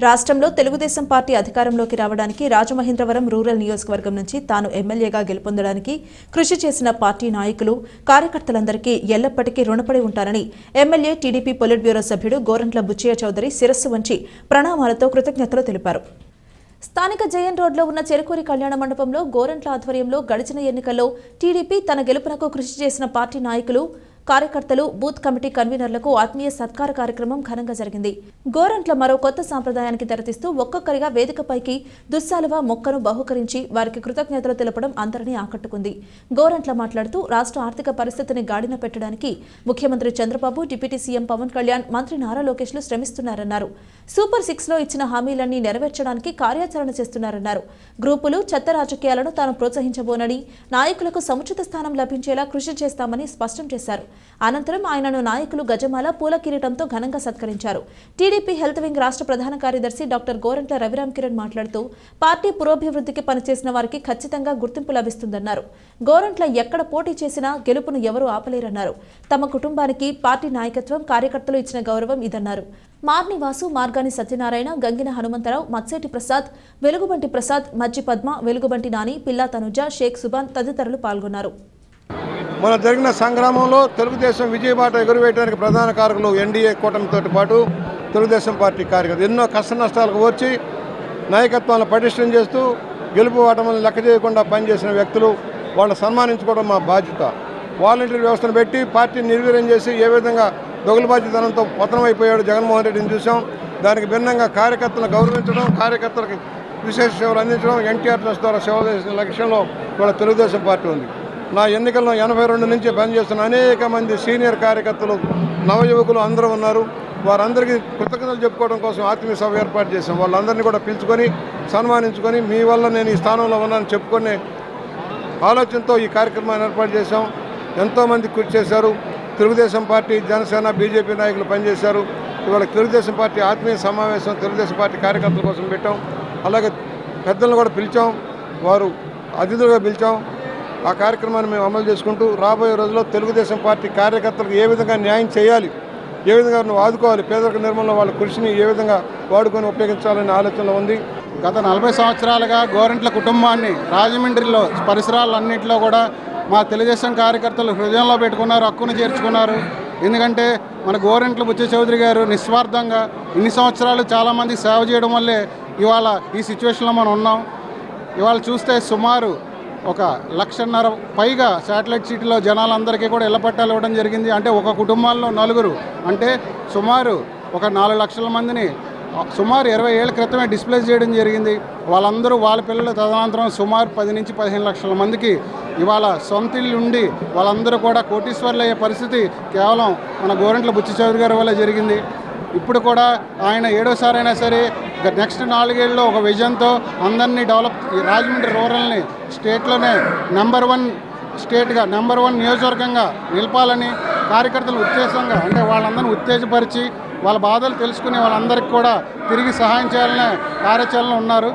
రాష్ట్రంలో తెలుగుదేశం పార్టీ అధికారంలోకి రావడానికి రాజమహేంద్రవరం రూరల్ నియోజకవర్గం నుంచి తాను ఎమ్మెల్యేగా గెలుపొందడానికి కృషి చేసిన పార్టీ నాయకులు కార్యకర్తలందరికీ ఎల్లప్పటికీ రుణపడి ఉంటారని ఎమ్మెల్యే టీడీపీ పొలిట్ బ్యూరో సభ్యుడు గోరంట్ల బుచ్చయ్య చౌదరి శిరస్సు వంచి ప్రణామాలతో కృతజ్ఞతలు తెలిపారు. స్థానిక జయన్ రోడ్లో ఉన్న చెరుకూరి కళ్యాణ మండపంలో గోరంట్ల ఆధ్వర్యంలో గడిచిన ఎన్నికల్లో టీడీపీ తన గెలుపునకు కృషి చేసిన పార్టీ నాయకులు కార్యకర్తలు బూత్ కమిటీ కన్వీనర్లకు ఆత్మీయ సత్కార కార్యక్రమం ఘనంగా జరిగింది. గోరంట్ల మరో కొత్త సాంప్రదాయానికి తెరతీస్తూ ఒక్కొక్కరిగా వేదికపైకి దుస్సాలువ మొక్కను బహుకరించి వారికి కృతజ్ఞతలు తెలపడం అందరినీ ఆకట్టుకుంది. గోరంట్ల మాట్లాడుతూ రాష్ట్ర ఆర్థిక పరిస్థితిని గాడిన పెట్టడానికి ముఖ్యమంత్రి చంద్రబాబు డిప్యూటీ సీఎం పవన్ కళ్యాణ్ మంత్రి నారా లోకేష్లు శ్రమిస్తున్నారన్నారు. సూపర్ సిక్స్లో ఇచ్చిన హామీలన్నీ నెరవేర్చడానికి కార్యాచరణ చేస్తున్నారన్నారు. గ్రూపులు చెత్త రాజకీయాలను తాను ప్రోత్సహించబోనని నాయకులకు సముచిత స్థానం లభించేలా కృషి చేస్తామని స్పష్టం చేశారు. అనంతరం ఆయనను నాయకులు గజమాల పూల కిరీటంతో ఘనంగా సత్కరించారు. టీడీపీ హెల్త్ వింగ్ రాష్ట్ర ప్రధాన కార్యదర్శి డాక్టర్ గోరంట్ల రవిరామ్ కిరణ్ మాట్లాడుతూ పార్టీ పురోభివృద్ధికి పనిచేసిన వారికి ఖచ్చితంగా గుర్తింపు లభిస్తుందన్నారు. గోరంట్ల ఎక్కడ పోటీ చేసినా గెలుపును ఎవరూ ఆపలేరన్నారు. తమ కుటుంబానికి పార్టీ నాయకత్వం కార్యకర్తలు ఇచ్చిన గౌరవం ఇదన్నారు. మార్ని వాసు మార్గాని సత్యనారాయణ గంగిన హనుమంతరావు మత్సేటి ప్రసాద్ వెలుగుబంటి ప్రసాద్ మజ్జి పద్మ వెలుగుబంటి నాని పిల్లా తనుజ షేక్ సుబాన్ తదితరులు పాల్గొన్నారు. మన జరిగిన సంగ్రామంలో తెలుగుదేశం విజయబాట ఎగురవేయడానికి ప్రధాన కారకులు ఎన్డీఏ కూటమితో పాటు తెలుగుదేశం పార్టీ కార్యకర్తలు ఎన్నో కష్ట నష్టాలకు వచ్చి నాయకత్వాలను పటిష్టం చేస్తూ గెలుపు వాటములను లెక్క చేయకుండా పనిచేసిన వ్యక్తులు వాళ్ళని సన్మానించుకోవడం మా బాధ్యత. వాలంటీర్ వ్యవస్థను పెట్టి పార్టీని నిర్వీర్యం చేసి ఏ విధంగా దొంగలబాధ్యతనంతో పతనమైపోయాడు జగన్మోహన్ రెడ్డిని చూసాం దానికి భిన్నంగా కార్యకర్తలను గౌరవించడం కార్యకర్తలకు విశేష సేవలు అందించడం ఎన్టీఆర్ ట్రస్ట్ ద్వారా సేవలు చేసిన లక్ష్యంలో ఇవాళ తెలుగుదేశం పార్టీ ఉంది. నా ఎన్నికల్లో ఎనభై రెండు నుంచి పనిచేస్తున్న అనేక మంది సీనియర్ కార్యకర్తలు నవయువకులు అందరూ ఉన్నారు. వారందరికీ కృతజ్ఞతలు చెప్పుకోవడం కోసం ఆత్మీయ సభ ఏర్పాటు చేశాం. వాళ్ళందరినీ కూడా పిలుచుకొని సన్మానించుకొని మీ వల్ల నేను ఈ స్థానంలో ఉన్నానని చెప్పుకునే ఆలోచనతో ఈ కార్యక్రమాన్ని ఏర్పాటు చేశాం. ఎంతోమంది కృషి చేశారు. తెలుగుదేశం పార్టీ జనసేన బీజేపీ నాయకులు పనిచేశారు. ఇవాళ తెలుగుదేశం పార్టీ ఆత్మీయ సమావేశం తెలుగుదేశం పార్టీ కార్యకర్తల కోసం పెట్టాం. అలాగే పెద్దలను కూడా పిలిచాం. వారు అతిథులుగా పిలిచాం. ఆ కార్యక్రమాన్ని మేము అమలు చేసుకుంటూ రాబోయే రోజుల్లో తెలుగుదేశం పార్టీ కార్యకర్తలకు ఏ విధంగా న్యాయం చేయాలి ఏ విధంగా నువ్వు ఆదుకోవాలి పేదరిక నిర్మూలన వాళ్ళ కృషిని ఏ విధంగా వాడుకొని ఉపయోగించాలనే ఆలోచనలో ఉంది. గత నలభై సంవత్సరాలుగా గోరెంట్ల కుటుంబాన్ని రాజమండ్రిలో పరిసరాలన్నింటిలో కూడా మా తెలుగుదేశం కార్యకర్తలు హృదయంలో పెట్టుకున్నారు హక్కును చేర్చుకున్నారు. ఎందుకంటే మన గోరెంట్ల బుచ్చ చౌదరి గారు నిస్వార్థంగా ఇన్ని సంవత్సరాలు చాలామంది సేవ చేయడం వల్లే ఇవాళ ఈ సిచ్యువేషన్లో మనం ఉన్నాం. ఇవాళ చూస్తే సుమారు ఒక లక్షన్నర పైగా శాటిలైట్ సిటీలో జనాలందరికీ కూడా ఇళ్ళ పట్టాలు ఇవ్వడం జరిగింది. అంటే ఒక కుటుంబాల్లో నలుగురు. అంటే సుమారు ఒక నాలుగు లక్షల మందిని సుమారు ఇరవై ఏళ్ళ క్రితమే డిస్ప్లేస్ చేయడం జరిగింది. వాళ్ళందరూ వాళ్ళ పిల్లలు తదనంతరం సుమారు పది నుంచి పదిహేను లక్షల మందికి ఇవాళ సొంత ఇల్లు ఉండి వాళ్ళందరూ కూడా కోటీశ్వర్లు అయ్యే పరిస్థితి కేవలం మన గోరంట్ల బుచ్చి చౌదరి గారి వల్ల జరిగింది. ఇప్పుడు కూడా ఆయన ఏడోసారైనా సరే నెక్స్ట్ నాలుగేళ్ళలో ఒక విజన్తో అందరినీ డెవలప్ రాజమండ్రి రూరల్ని స్టేట్లోనే నెంబర్ వన్ స్టేట్గా నెంబర్ వన్ నియోజకవర్గంగా నిలపాలని కార్యకర్తలు ఉత్తేజంగా అంటే వాళ్ళందరినీ ఉత్తేజపరిచి వాళ్ళ బాధలు తెలుసుకుని వాళ్ళందరికీ కూడా తిరిగి సహాయం చేయాలనే కార్యాచరణలో ఉన్నారు.